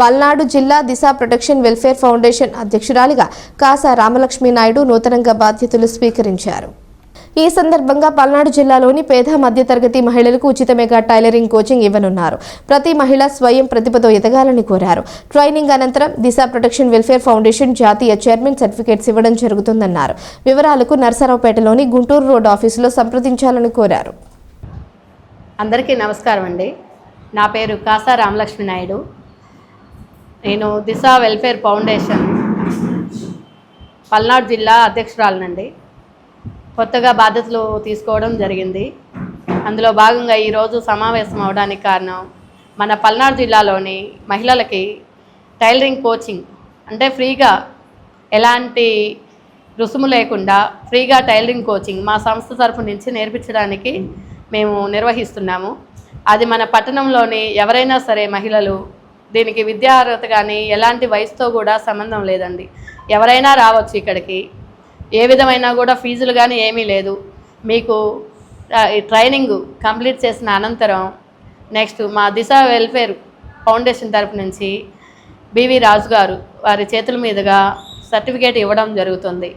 పల్నాడు జిల్లా Disha protection welfare foundation అధ్యక్షురాలిగా కాసా రామలక్ష్మి నాయుడు నూతనంగా బాధ్యతలు స్వీకరించారు. ఈ సందర్భంగా పల్నాడు జిల్లాలోని పేద మధ్యతరగతి మహిళలకు ఉచిత మెగా టైలరింగ్ కోచింగ్ ఇవ్వనున్నారు. ప్రతి మహిళ స్వయం ప్రతిభతో ఎదగాలని కోరారు. ట్రైనింగ్ అనంతరం దిశ ప్రొటెక్షన్ వెల్ఫేర్ ఫౌండేషన్ జాతీయ చైర్మన్ సర్టిఫికేట్స్ ఇవ్వడం జరుగుతుందన్నారు. వివరాలకు నర్సరావుపేటలోని గుంటూరు రోడ్ ఆఫీసులో సంప్రదించాలని కోరారు. అందరికీ నమస్కారం అండి నా పేరు కాసా రామలక్ష్మి నాయుడు. నేను దిశ వెల్ఫేర్ ఫౌండేషన్ పల్నాడు జిల్లా అధ్యక్షురాలనండి. కొత్తగా బాధ్యతలు తీసుకోవడం జరిగింది. అందులో భాగంగా ఈరోజు సమావేశం అవడానికి కారణం మన పల్నాడు జిల్లాలోని మహిళలకి టైలరింగ్ కోచింగ్ అంటే ఫ్రీగా ఎలాంటి రుసుము లేకుండా ఫ్రీగా టైలరింగ్ కోచింగ్ మా సంస్థ తరఫు నుంచి నేర్పించడానికి మేము నిర్వహిస్తున్నాము. అది మన పట్టణంలోని ఎవరైనా సరే మహిళలు దీనికి విద్యా అర్హత కానీ ఎలాంటి వయసుతో కూడా సంబంధం లేదండి. ఎవరైనా రావచ్చు ఇక్కడికి. ఏ విధమైన కూడా ఫీజులు కానీ ఏమీ లేదు. మీకు ఈ ట్రైనింగ్ కంప్లీట్ చేసిన అనంతరం నెక్స్ట్ మా దిశ వెల్ఫేర్ ఫౌండేషన్ తరపు నుంచి బివి రాజు గారు వారి చేతుల మీదుగా సర్టిఫికేట్ ఇవ్వడం జరుగుతుంది.